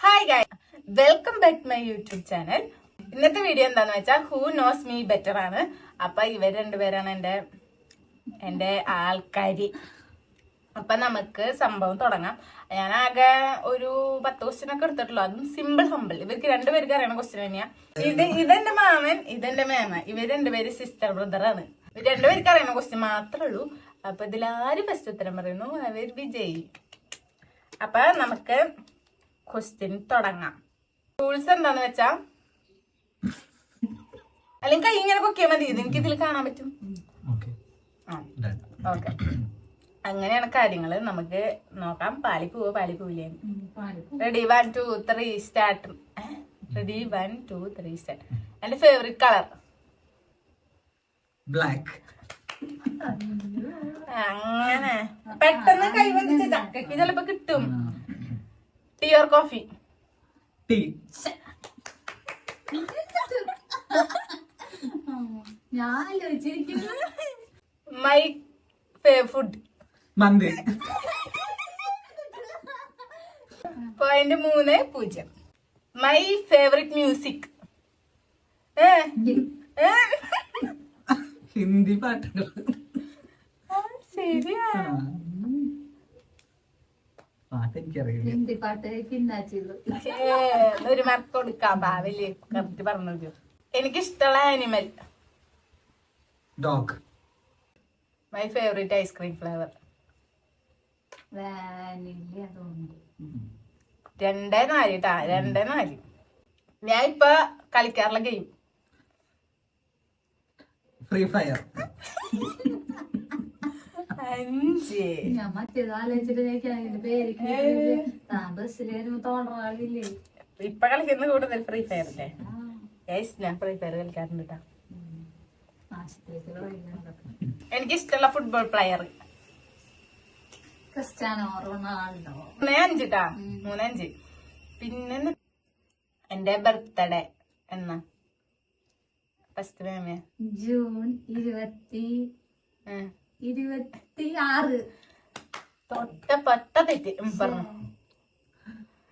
Hi guys welcome back my YouTube channel ഇന്നത്തെ video എന്താന്ന് വെച്ചാൽ ഹൂ നോസ് മീ ബെറ്റർ ആണ്. അപ്പൊ ഇവർ രണ്ടുപേരാണ് എന്റെ എന്റെ ആൾക്കാര്. അപ്പൊ നമുക്ക് സംഭവം തുടങ്ങാം. ഞാൻ ആകെ ഒരു പത്ത് ക്വസ്റ്റ്യൻ ഒക്കെ എടുത്തിട്ടുള്ളൂ. അതും സിമ്പിൾ ഹമ്പിൾ ഇവർക്ക് രണ്ടുപേർക്ക് അറിയണ ക്വസ്റ്റ്യൻ തന്നെയാ. ഇത് ഇതെന്റെ മാമൻ ഇതെന്റെ മേമ. ഇവർ രണ്ടുപേര് സിസ്റ്റർ ബ്രദറാണ് ഇവർ രണ്ടുപേർക്ക് അറിയണ ക്വസ്റ്റ്യൻ മാത്രമേ ഉള്ളൂ. അപ്പൊ ആര് ഫസ്റ്റ് ഉത്തരം പറയുന്നു അവർ വിജയി. അപ്പൊ നമുക്ക് ക്വസ്റ്റ്യൻ തുടങ്ങാം. റൂൾസ് എന്താന്ന് വെച്ചാ അല്ലെങ്കിൽ കൈ ഇങ്ങനെ പൊക്കിയാൽ മതി ഇത് എനിക്ക് ഇതിൽ കാണാൻ പറ്റും. ഓക്കെ. ആ ഓക്കെ. അങ്ങനെയാണ് കാര്യങ്ങൾ നമുക്ക് നോക്കാം. പാലി പോവോ പാലി പോവില്ലേ ready one two three start ready one two three start എന്റെ ഫേവറേറ്റ് കളർ ബ്ലാക്ക് അങ്ങനെ. പെട്ടെന്ന് കൈവന്നിച്ച ചക്കയ്ക്ക് ചിലപ്പോ കിട്ടും. ടീ ഓർ കോഫി ടീ ഞാൻ മൈ ഫുഡ് മന്തി. പോയിന്റ് മൂന്ന് പൂജ്യം. My favourite music Hindi. പാട്ടുകൾ ശരിയാ ആ. പാട്ട് എനിക്കറിയില്ല ഹിന്ദി പാട്ട് ഒരു മാർക്ക് കൊടുക്കാം ഭാവിൽ കറക്റ്റ് പറഞ്ഞു എനിക്ക് ഇഷ്ടമുള്ള animal dog my favourite ice cream flavour vanilla രണ്ടേ നാല് കേട്ടാ രണ്ടേ നാല്. ഞാൻ ഇപ്പൊ കളിക്കാറുള്ള ഗെയിം ഫ്രീ ഫയർ അഞ്ച്. ഞാൻ മറ്റേത് ആലോചിച്ചിട്ട് ഞാൻ താൻ ബസ്സിലായിരുന്നു വരുമ്പോ ഇപ്പൊ കളിക്കുന്ന കൂടുതൽ ഫ്രീ ഫയർ അല്ലേ ഗൈസ് ഞാൻ ഫ്രീ ഫയർ കളിക്കാറുണ്ട് കേട്ടാ എനിക്ക് ഇഷ്ടമുള്ള ഫുട്ബോൾ പ്ലെയർ ക്രിസ്ത്യാനോ റൊണാൾഡോ. മൂന്നേ ട്ടാ മൂന്നേ അഞ്ച്. പിന്നെ എന്റെ ബർത്ത്ഡേ എന്നാ? ഫസ്റ്റ് ജൂൺ ഇരുപത്തി ഇരുപത്തി ആറ് തൊട്ട പൊട്ട തെറ്റ് പറഞ്ഞു.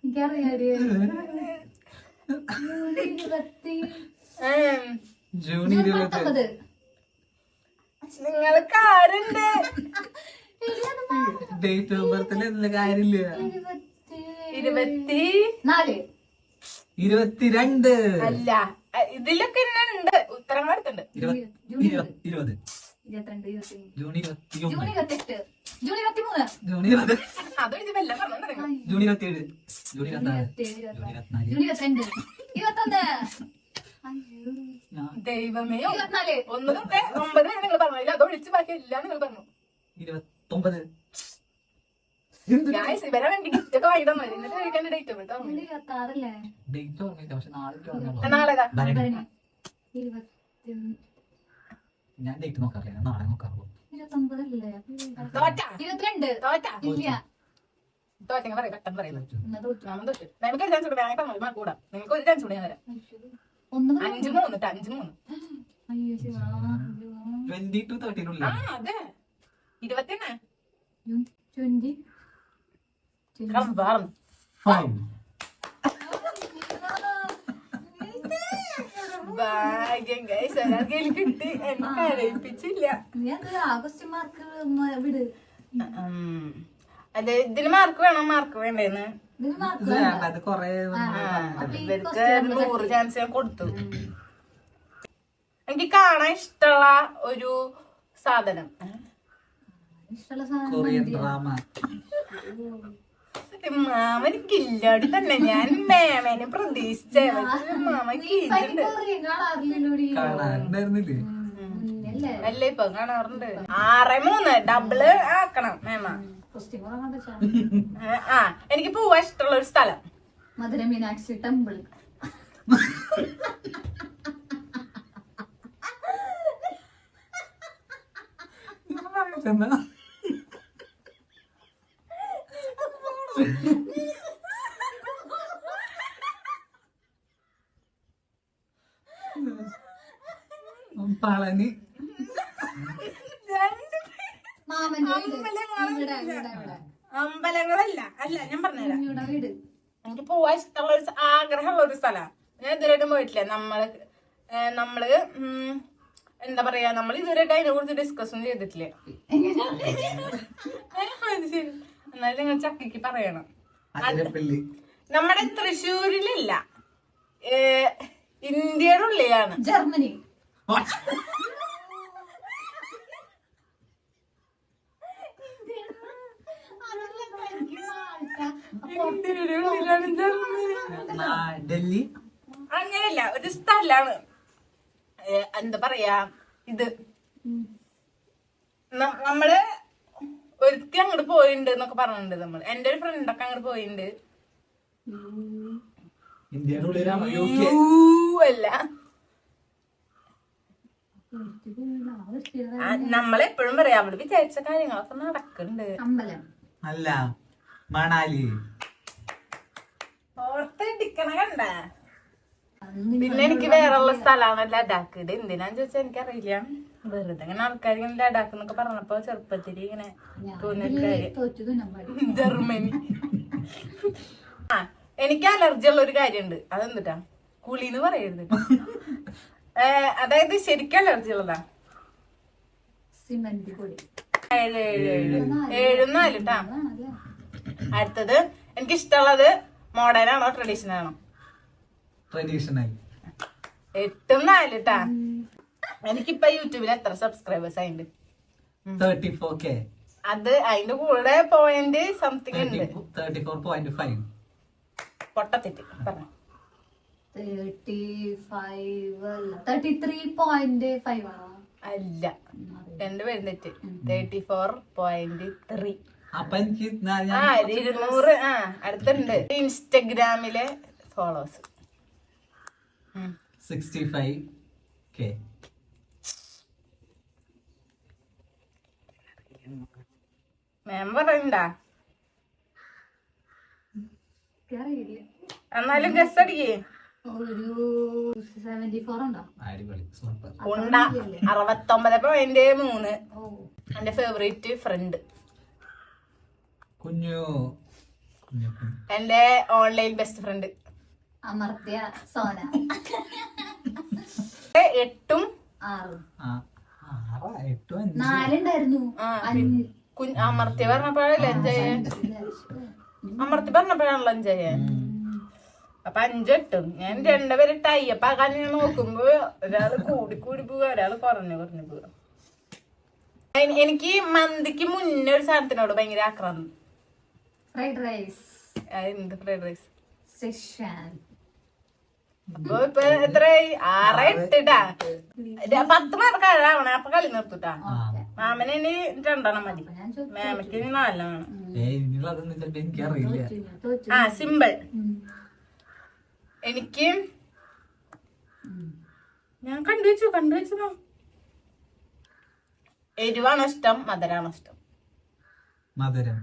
എനിക്കറിയാടി. ജൂൺ ഇരുപത്തി. ജൂൺ ഡേറ്റ് ഓഫ് ബർത്തിൽ എന്നുള്ള കാര്യമില്ല. ഇരുപത്തി ഇരുപത്തി നാല്. ഇരുപത്തിരണ്ട്. അല്ല ഇതിലൊക്കെ ഉണ്ട്? ഉത്തരം കൊടുത്തുണ്ട് ഇരുപത്- ഇരുപത്. ഇരുപത്തിരണ്ട് ജൂൺ ജൂൺ ഒമ്പത് ഇരുപത്തെട്ട്. ജൂൺ ഇരുപത്തി മൂന്ന് ജൂൺ ഇരുപത്. അതൊരു വല്ല പറഞ്ഞു ജൂൺ ഇരുപത്തിയേഴ്. ജൂൺ ഇരുപത്തിനാല്. ഇരുപത്തിയേഴ് ജൂൺ ഇരുപത്തിനാല്. ഇരുപത്തിനാല് ജൂൺ ഇരുപത്തിരണ്ട്. ഇരുപത്തൊന്ന്. അയ്യോ. ഞാൻ ദൈവമേ. ഇരുപത്തിനാല്. ഒന്ന് ഒമ്പത് വരെ നിങ്ങൾ പറഞ്ഞു അതിൽ അത് ഒഴിച്ച് ബാക്കി എല്ലാം നിങ്ങൾ പറഞ്ഞു. ഇരുപത്തൊമ്പത്. ഡേറ്റ് ഓർമ്മയില്ല പക്ഷെ നാളെ. ഇരുപത്തി ഞാൻ ഡേറ്റ് നോക്കാറില്ല ഞാൻ നാളെ നോക്കാറുള്ളൂ ഇരുപത്തൊമ്പതല്ലേ? തോറ്റ. ഇരുപത്തിരണ്ട്. തോറ്റ. ഇല്ല. തോറ്റങ്ങ പറയും. പെട്ടെന്ന് പറയുന്നത് എന്നാ തോറ്റു. മാമൻ തോറ്റു. നമുക്ക് ഒരു ചാൻസ് കൂടെ ഞാൻ പറഞ്ഞു മാർക്ക് കൂടാം. നിങ്ങൾക്ക് ഒരു ചാൻസ് കൂടെ ഞാൻ തരാം. അഞ്ച് മൂന്ന് ട്ടോ, അഞ്ച് മൂന്ന്. അയ്യോ ശിവ. ട്വന്റി ടു ആ അതെ. ഇരുപത്തിന്നെ ട്വന്റി പറഞ്ഞു ഫൈവ് ഭാഗ്യം ഗൈസ് ഒരാൾക്ക് ഇതിൽ കിട്ടി. എന്നെ കരയിപ്പിച്ചില്ല. നീ അത് ആഗസ്റ്റ് മാർക്ക് വിട്. ഉം. അതെ ഇതിന് മാർക്ക് വേണം? മാർക്ക് വേണ്ടേന്ന്. അത് കൊറേ ഇവർക്ക് നൂറ് ചാൻസ് ഞാൻ കൊടുത്തു. എനിക്ക് കാണാൻ ഇഷ്ടമുള്ള ഒരു സാധനം. ഇഷ്ടമുള്ള സാധനം കില്ലാടി തന്നെ. ഞാൻ മേമനെ പ്രതീക്ഷിച്ചേ. പക്ഷേ മാമ നീ പനി കില്ലുണ്ട്. കൊറിയൻ കാണാറില്ലല്ലോടി കാണാറുണ്ടായിരുന്നില്ലേ? മുന്നല്ലേ അല്ലേ ഇപ്പൊ കാണാറുണ്ട്. ആറ് മൂന്ന് ഡബിൾ ആക്കണം മേമ. ആ എനിക്ക് പോവാൻ ഇഷ്ടമുള്ള ഒരു സ്ഥലം. മധുര മീനാക്ഷി ടെമ്പിൾ. ചെന്നാ അമ്പലങ്ങളില്ല. അല്ല ഞാൻ പറഞ്ഞുതരാം. എനിക്ക് പോവാൻ ഇഷ്ടമുള്ള ഒരു ആഗ്രഹമുള്ള ഒരു സ്ഥലമാണ് ഞാൻ ഇതുവരെയായിട്ടും പോയിട്ടില്ല. നമ്മൾ നമ്മൾ എന്താ പറയാ നമ്മൾ ഇതുവരെയായിട്ട് അതിനെ കുറിച്ച് ഡിസ്കസ് ഒന്നും ചെയ്തിട്ടില്ല. എന്നാലും നിങ്ങൾ ചക്കിക്ക് പറയണം. നമ്മുടെ തൃശ്ശൂരിലില്ല. ഏ, ഇന്ത്യയുടെ ഉള്ളിലാണ്. ജർമ്മനി ഇന്ത്യയുടെ ഉള്ളിലാണ് ജർമ്മനി നാ- ഡൽഹി. അങ്ങനെയല്ല ഒരു സ്ഥലാണ്. എന്താ പറയാ ഇത്. നമ്മൾ ഒരുത്തി അങ്ങോട്ട് പോയിണ്ട് എന്നൊക്കെ പറഞ്ഞിട്ടുണ്ട് നമ്മൾ എന്റെ ഒരു ഫ്രണ്ടൊക്കെ അങ്ങോട്ട് പോയിണ്ട്. അല്ല. നമ്മളെപ്പോഴും പറയാം അവൾ വിചാരിച്ച കാര്യങ്ങളൊക്കെ നടക്കുന്നുണ്ട് അമ്പലം. അല്ല. മണാലി ഓർത്തിടിക്കണ കണ്ട അന്ന് പിന്നെ എനിക്ക് വേറെയുള്ള സ്ഥലമാണ് ലഡാക്ക് ഇത് എന്തിനാന്ന് ചോദിച്ചാൽ എനിക്കറിയില്ല വെറുതെ ഇങ്ങനെ ആൾക്കാർ ഇങ്ങനെ ലഡാക്ക് എന്നൊക്കെ പറഞ്ഞപ്പോ ചെറുപ്പത്തിൽ ഇങ്ങനെ ജർമ്മനി ആ എനിക്ക് അലർജി ഉള്ള ഒരു കാര്യമുണ്ട് അതെന്തിട്ടാ കുളിന്ന് പറയരുത് അതായത് ശരിക്കും അലർജി ഉള്ളതാ സിമന്റ് ഏഴ് ഏഴ് ഏഴ് ഏഴും നാല് ട്ടാ അതാണല്ലേ അടുത്തത് എനിക്ക് ഇഷ്ടമുള്ളത് മോഡേൺ ആണോ ട്രഡീഷണൽ. ആണോ ട്രഡീഷണൽ എട്ടും നാല് ട്ടാ എനിക്കിപ്പൊ യൂട്യൂബിൽ എത്ര സബ്സ്ക്രൈബേഴ്സ് ആയിണ്ട്? തേർട്ടി ഫോർ കെ അത് അതിന്റെ കൂടെ പോയിന്റ് സംതിങ് ഉണ്ട്. തേർട്ടി ഫോർ പോയിന്റ് ഫൈവ് പൊട്ടത്തിട്ട് പറഞ്ഞു. തേർട്ടി ഫൈവ് അല്ല. എന്റെ ത്രീ പോയിന്റ് ഫൈവ് ആണോ? അല്ല. രണ്ട് തെറ്റ്. തേർട്ടി ഫോർ പോയിന്റ് ത്രീ അപ്പൊ എനിക്ക് ആ ഒരു ഇരുന്നൂറ് ആ അടുത്തുണ്ട്. ഇൻസ്റ്റഗ്രാമിലെ followers sixty five K ma'am പറയണ്ടാ? എന്നാലും ഗസ് അടിക്കേ. അറുപത്തൊമ്പത് പോയിന്റ് മൂന്ന്. ഓ. എന്റെ ഫേവറേറ്റ് ഫ്രണ്ട് കുഞ്ഞു. എന്റെ online best friend. Amartya Sona. എട്ടും ആറ്. നാലുണ്ടായിരുന്നു. അമർത്തി പറഞ്ഞപ്പോഴാണ് ലഞ്ച് അമർത്തി പറഞ്ഞപ്പോഴാണല്ലോ അഞ്ചായ അപ്പൊ അഞ്ചെട്ടും ഞാൻ രണ്ടുപേരും ടൈപ്പ് ആക്കാൻ ഞാൻ നോക്കുമ്പോ ഒരാൾ കൂടി കൂടി പോവുക ഒരാൾ കുറഞ്ഞു കുറഞ്ഞു പോവുക എനിക്ക് മന്തിക്ക് മുന്നേ ഒരു സാധനത്തിനോട് ഭയങ്കര ആക്രാന്തം. ഫ്രൈഡ് റൈസ് എന്ത് ഫ്രൈഡ് റൈസ് സെഷൻ അപ്പൊ ഇപ്പൊ എത്രയായി ആറ് എട്ടിട്ടാ പത്ത് അപ്പൊ കളി നിർത്തുട്ടാ. മാമന് ഇനി രണ്ടെണ്ണം മതി. മാമയ്ക്ക് ഇനി നാലെണ്ണം ആ സിമ്പിൾ. എനിക്ക് ഞാൻ കണ്ടുവച്ചു കണ്ടുവച്ചു എരിവാണോ ഇഷ്ടം മധുരാണോ ഇഷ്ടം? മധുരം.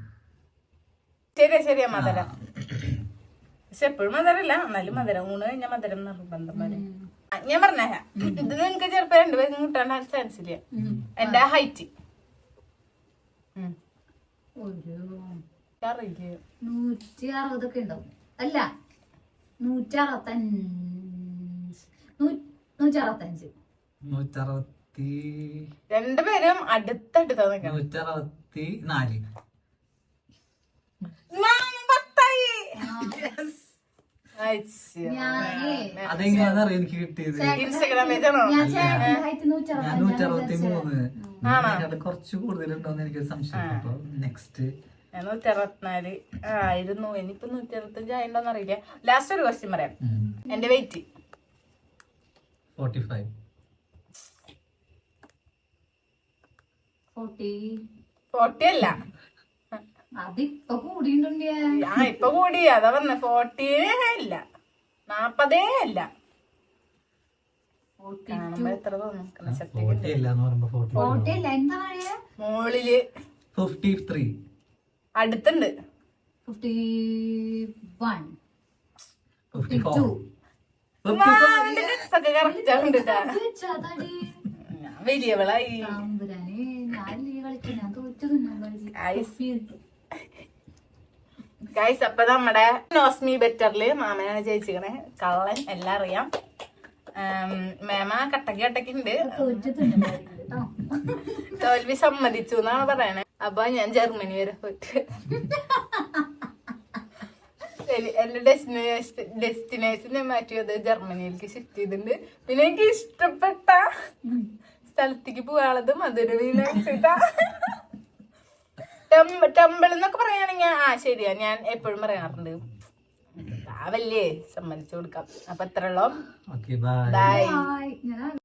ശരിയാ ശരിയാ മധുരം. പക്ഷെ എപ്പോഴും മധുരല്ല എന്നാലും മധുരം ഊണ് കഴിഞ്ഞാൽ മധുരം നിർബന്ധം. പോലെ ഞാൻ പറഞ്ഞ ഇത് നിങ്ങക്ക് ചെറുപ്പം രണ്ടുപേരും കിട്ടാൻ ചാൻസ് ഇല്ല. എന്റെ ഹൈറ്റ് നൂറ്റി അറുപതൊക്കെ ഉണ്ടാവും. അല്ല നൂറ്റി അറുപത്തഞ്ച് നൂ- നൂറ്റി അറുപത്തഞ്ച് നൂറ്ററുപത്തി രണ്ടുപേരും അടുത്തടുത്താ നൂറ്ററുപത്തി നാല് അതെങ്ങനെയാണെന്നറിയോ എനിക്ക് കിട്ടിയത്? ഞാൻ നൂറ്ററുപത്തി മൂന്ന് കുറച്ച് കൂടുതലുണ്ടോന്ന് എനിക്ക് സംശയം അപ്പൊ നെക്സ്റ്റ് നൂറ്റി അറുപത്തിനാല് ആയിരുന്നു. ഇനിയിപ്പോ നൂറ്റി അറുപത്തഞ്ച് അറിയില്ല. ലാസ്റ്റ് ഒരു ക്വസ്റ്റ്യൻ പറയാം. എന്റെ weight forty five forty forty അല്ല. അതിപ്പൊ കൂടിയിട്ടുണ്ടേ. ആ ഇപ്പൊ കൂടി. അതാ പറഞ്ഞ ഫോർട്ടിയേ ഇല്ല നാപ്പതേ അല്ല. കാണുമ്പോ എത്ര തോന്നും? കൺസെപ്റ്റ് ഫോർട്ടി അല്ല എന്താ പറയാ? മോളിൽ. Fifty three. അടുത്തുണ്ട്. Fifty one. Fifty two. Four മാമിന്റെ guess ഒക്കെ correct ആവുന്നുണ്ട് ട്ടാ. വെച്ചാതടി ഞാൻ വലിയവളായി തമ്പുരാനെ ഞാൻ ലീ കളിക്കും ഞാൻ തോറ്റു ഗൈസ് അപ്പൊ നമ്മുടെ നോസ്മി ബെറ്ററിൽ മാമനാണ് ചേച്ചിക്കണേ കള്ളൻ എല്ലാം അറിയാം മേമ കട്ടക്ക് കട്ടക്ക് ഉണ്ട്. തോൽവി സമ്മതിച്ചു എന്നാണ് പറയണേ. അപ്പൊ ഞാൻ ജർമ്മനി വരെ പോയിട്ട്. എന്റെ ഡെസ്റ്റിനേഷൻ ഞാൻ മാറ്റിയത് ജർമ്മനിയിലേക്ക് ഷിഫ്റ്റ് ചെയ്തിട്ടുണ്ട്. പിന്നെ എനിക്ക് ഇഷ്ടപ്പെട്ട സ്ഥലത്തേക്ക് പോകാനുള്ളത് അതൊരു മീനാഴ്ച ടെമ്പിൾ എന്നൊക്കെ പറയുകയാണെങ്കിൽ ആ ശരിയാ. ഞാൻ എപ്പോഴും പറയാറുണ്ട്. ആവല്ലേ സമ്മതിച്ചു കൊടുക്കാം. അപ്പൊ എത്ര ഉള്ളൂ ബൈ ബൈ ഞാൻ